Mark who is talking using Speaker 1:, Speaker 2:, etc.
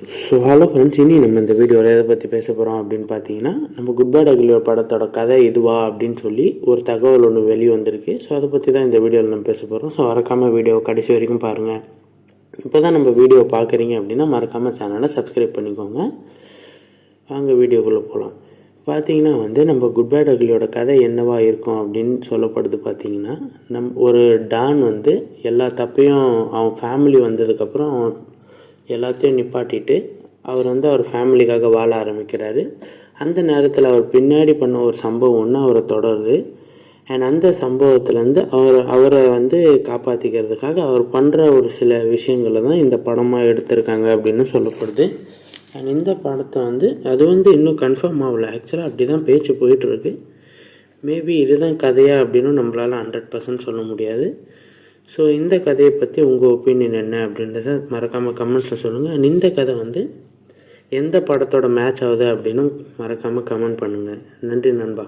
Speaker 1: So hello friends இனி நம்ம இந்த வீடியோவில் எதை பற்றி பேச போகிறோம் அப்படின்னு பார்த்தீங்கன்னா நம்ம குட் பேட் அகிலியோட படத்தோட கதை இதுவா அப்படின்னு சொல்லி ஒரு தகவல் ஒன்று வெளியே வந்திருக்கு. ஸோ அதை பற்றி தான் இந்த வீடியோவில் நம்ம பேச போகிறோம் ஸோ மறக்காமல் வீடியோ கடைசி வரைக்கும் பாருங்கள் இப்போ தான் நம்ம வீடியோ பார்க்குறீங்க அப்படின்னா மறக்காமல் சேனலை சப்ஸ்கிரைப் பண்ணிக்கோங்க. வாங்க வீடியோக்குள்ளே போகலாம் பார்த்தீங்கன்னா வந்து நம்ம குட் பேட் அகிலியோட கதை என்னவா இருக்கும் அப்படின்னு சொல்லப்படுது பார்த்தீங்கன்னா நம் ஒரு டான் வந்து எல்லா தப்பையும் அவன் ஃபேமிலி வந்ததுக்கப்புறம் அவன் எல்லாத்தையும் நிப்பாட்டிட்டு அவர் வந்து அவர் ஃபேமிலிக்காக வாழ ஆரம்பிக்கிறாரு. அந்த நேரத்தில் அவர் பின்னாடி பண்ண ஒரு சம்பவம் ஒன்று அவரை தொடருது. அண்ட் அந்த சம்பவத்துலேருந்து அவர் அவரை வந்து காப்பாற்றிக்கிறதுக்காக அவர் பண்ணுற ஒரு சில விஷயங்களை தான் இந்த படமாக எடுத்திருக்காங்க அப்படின்னு சொல்லப்படுது. அண்ட் இந்த படத்தை வந்து அது வந்து இன்னும் கன்ஃபார்ம் ஆகலை. ஆக்சுவலாக அப்படி தான் பேச்சு போயிட்டுருக்கு மேபி இதுதான் கதையா அப்படின்னு நம்மளால் ஹண்ட்ரட் பர்சன்ட் சொல்ல முடியாது. ஸோ இந்த கதையை பற்றி உங்கள் ஒப்பீனியன் என்ன அப்படின்றத மறக்காமல் கமெண்ட்ஸில் சொல்லுங்கள் இந்த கதை வந்து எந்த படத்தோட மேட்ச் ஆகுது அப்படின்னு மறக்காமல் கமெண்ட் பண்ணுங்கள் நன்றி நண்பா.